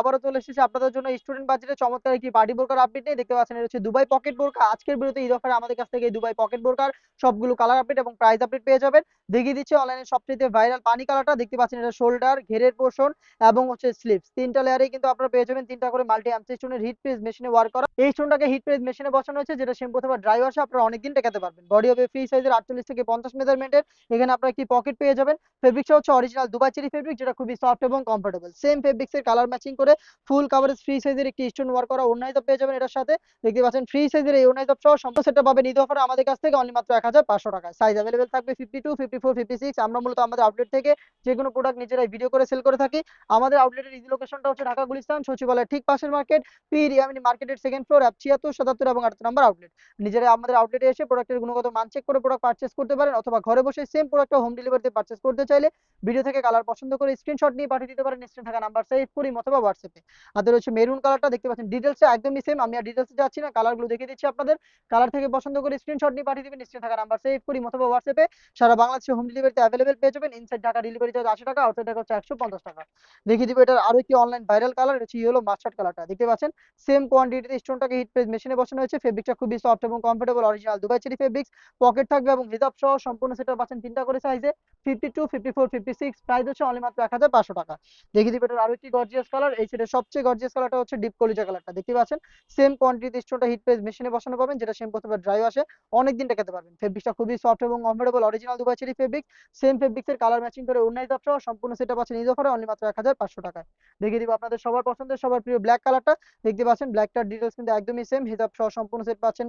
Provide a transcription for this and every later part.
আবারও চলে এসেছি আপনাদের জন্য স্টুডেন্ট বাজেটে চমৎকার একটি পার্টি বোরকার আপডেট নিয়ে দেখতে পাচ্ছেন, এটা হচ্ছে দুবাই পকেট বোরকা আজকের ভিডিওতে এই দফার আমাদের কাছ থেকে এই দুবাই পকেট বোরকার সবগুলো কালার আপডেট এবং প্রাইস আপডেট পেয়ে যাবেন। দেখিয়ে দিচ্ছে অনলাইনে সবচেয়ে ভাইরাল পানি কালারটা দেখতে পাচ্ছেন এটা শোল্ডার ঘেরের পোর্শন এবং হচ্ছে স্লিপস তিনটা লেয়ারে কিন্তু আপনারা পেয়ে যাবেন। তিনটা করে মাল্টি অ্যামসিস্টনের হিট পিস মেশিনে ওয়ার্ক করা। এই স্টোনটাকে হিট প্রেস মেশিনে বসানো হয়েছে, যেটা শ্যাম্পু অথবা ড্রাই ওয়াশে আপনারা অনেকদিন টেকাতে পারবেন। বডি হবে ফ্রি সাইজের আটচল্লিশ থেকে পঞ্চাশ মেজারমেন্টের এখানে আপনারা একটি পকেট পেয়ে যাবেন। ফেব্রিক্সটা হচ্ছে অরিজিনাল দুবাই চেরি ফেব্রিক যেটা খুবই সফট এবং কমফোর্টেবল সেম ফেব্রিক্সের কালার ম্যাচিং করে ফুল কাভারেজ ফ্রি সাইজের একটি স্টোন ওয়ার্ক করা ওনাইজ পেয়ে যাবেন এটার সাথে। দেখতে পাচ্ছেন ফ্রি সাইজের এই ওনাইজ সহ সম্পূর্ণ সেটটা পাবেন ঈদ অফারে আমাদের কাছ থেকে অনলি মাত্র এক হাজার পাঁচশো টাকা সাইজ অ্যাভেলেবেল থাকবে fifty two fifty four fifty six আমরা মূলত আমাদের আউটলেট থেকে যে কোনো প্রোডাক্ট নিজেরাই ভিডিও করে সেল করে থাকি। আমাদের আউটলেটের ইজি লোকেশনটা হচ্ছে ঢাকা গুলিস্তান, সচিবালয়ের ঠিক পাশের মার্কেট পি রিয়ামিনি মার্কেটের সেকেন্ড ফ্লোর অ্যাপ ছিয়াত্তর, সাতাত্তর এবং আটাত্তর নম্বর আউটলেট নিজেরা আমাদের আউটলেটে এসে প্রোডাক্টের গুণগত মান চেক করে প্রোডাক্ট পারচেস করতে পারেন অথবা ঘরে বসে সেম প্রোডাক্টটা হোম ডেলিভারিতে পারচেস করতে চাইলে ভিডিও থেকে কালার পছন্দ করে স্ক্রিনশট নিয়ে পাঠিয়ে দিতে পারেন। স্ক্রিন থাকা নাম্বার সেভ করি অথবা হোয়াটসঅ্যাপে আমাদের হচ্ছে মেরুন কালারটা দেখতে পাচ্ছেন ডিটেলসে একদমই সেম আমি আর ডিটেলসে যাচ্ছি না কালারগুলো দেখিয়ে দিচ্ছি আপনাদের। কালার থেকে পছন্দ করে স্ক্রিনশট নিয়ে পাঠিয়ে দিবেন স্ক্রিন থাকা নাম্বার সেভ করি অথবা হোয়াটসঅ্যাপে সারা বাংলাদেশে হোম ডেলিভারিতে অ্যাভেলেবেল পেয়ে যাবেন। ইনসাইড ঢাকা ডেলিভারি চার্জ আশি টাকা আউটসাইড হচ্ছে একশো পঞ্চাশ টাকা। দেখিয়ে দিব এটার আরও একটি অনলাইন ভাইরাল কালার হচ্ছে ইয়েলো মাস্টার্ড কালারটা দেখতে পাচ্ছেন? সেম কোয়ান্টিটিতে স্টোনটাকে হিট প্রেস মেশিনে বসানো হয়েছে। ফেব্রিকটা খুবই সফট এবং comfortable original Dubai cherry fabrics pocket থাকবে এবং হিজাব সহ সম্পূর্ণ সেটা পাচ্ছেন তিনটা করে সাইজে fifty two fifty four fifty six price হচ্ছে অনলি মাত্র এক হাজার পাঁচশো টাকা। দেখিয়ে দিব এটার আরও একটি গর্জিয়াস কালার এই সেটের সবচেয়ে গর্জিয়াস কালারটা হচ্ছে ডিপ কলিজা কালারটা দেখতে পাচ্ছেন সেম কোয়ান্টিটিতে স্টোনটা হিট প্রেস মেশিনে বসানো পাবেন, যেটা সেম প্রথমে ড্রাই আসে, অনেকদিন টেকাতে পারবেন। ফেব্রিকটা খুবই সফট এবং comfortable original Dubai cherry fabric same ফেব্রিক্সের কালার ম্যাচিং করে হিসাব সহ সম্পূর্ণ সেটা পাচ্ছেন ইজ অফারে অনলি মাত্র এক হাজার পাঁচশো টাকায়। দেখিয়ে দিব আপনাদের সবার পছন্দের, সবার প্রিয় ব্ল্যাক কালারটা দেখতে পাচ্ছেন ব্ল্যাকটার ডিটেলস কিন্তু একদমই সেম হিজাব সহ সম্পূর্ণ সেট পাচ্ছেন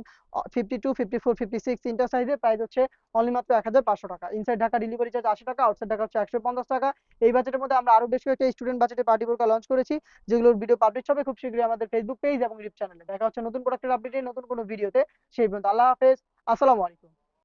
fifty two fifty four fifty six তিনটা সাইজের প্রাইস হচ্ছে অনলি মাত্র এক হাজার পাঁচশো টাকা। ইনসাইড ঢাকা ডেলিভারি চার্জ আশি টাকা আউটসাইড ঢাকা হচ্ছে একশো পঞ্চাশ টাকা। এই বাজেটের মধ্যে আমরা আরও বেশ কয়েকটা স্টুডেন্ট বাজেটে পার্টি বোরকা লঞ্চ করেছি, যেগুলোর ভিডিও পাবলিশ হবে খুব শীঘ্রই আমাদের ফেসবুক পেজ এবং ইউটিউব চ্যানেলে দেখা হচ্ছে নতুন প্রোডাক্টের আপডেটে নতুন কোনো ভিডিওতে সেই পর্যন্ত আল্লাহ হাফেজ, আসসালামু আলাইকুম।